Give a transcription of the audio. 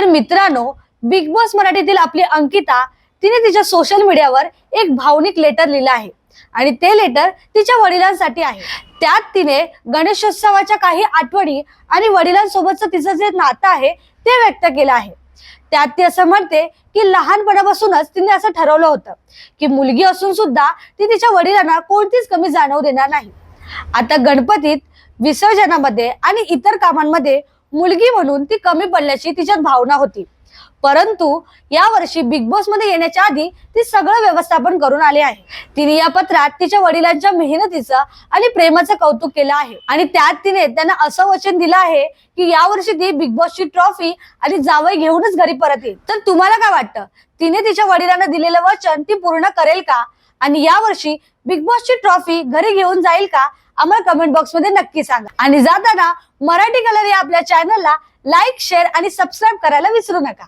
तर मित्रांनो big boss मराठीतील आपली अंकिता तिने तिच्या सोशल मीडियावर एक भावनिक लेटर लिहिलं आहे. आणि ते लेटर तिच्या वडिलांसाठी आहे. त्यात तिने गणेशोत्सवाच्या काही आठवणी आणि वडिलांसोबतचं तिचं जे नातं आहे ते व्यक्त केलं आहे. त्यात ती असं म्हणते की लहानपणापासूनच तिने असं ठरवलं होतं की मुलगी असून सुद्धा ती तिच्या वडिलांना कोणतीच कमी जाणवू देणार नाही. आता गणपतीत विसर्जनामध्ये आणि इतर कामांमध्ये मुलगी म्हणून ती कमी पडल्याची तिच्यात भावना होती. परंतु या वर्षी बिग बॉसमध्ये येण्याच्या आधी ती सगळं व्यवस्थापन करून आली आहे. तिने या पत्रात तिच्या वडिलांच्या मेहनतीचं आणि प्रेमाचं कौतुक केलं आहे. आणि त्यात तिने त्यांना असं वचन दिलं आहे की या वर्षी ती बिग बॉसची ट्रॉफी आणि जावई घेऊनच घरी परत येईल तर तुम्हाला काय वाटतं? तिने तिच्या वडिलांना दिलेलं वचन ती पूर्ण करेल का? आणि या वर्षी बिग बॉसची ट्रॉफी घरी घेऊन जाईल का? आम्हाला कमेंट बॉक्समध्ये नक्की सांगा. आणि जाताना मराठी कलर या आपल्या चॅनलला लाईक शेअर आणि सबस्क्राईब करायला विसरू नका.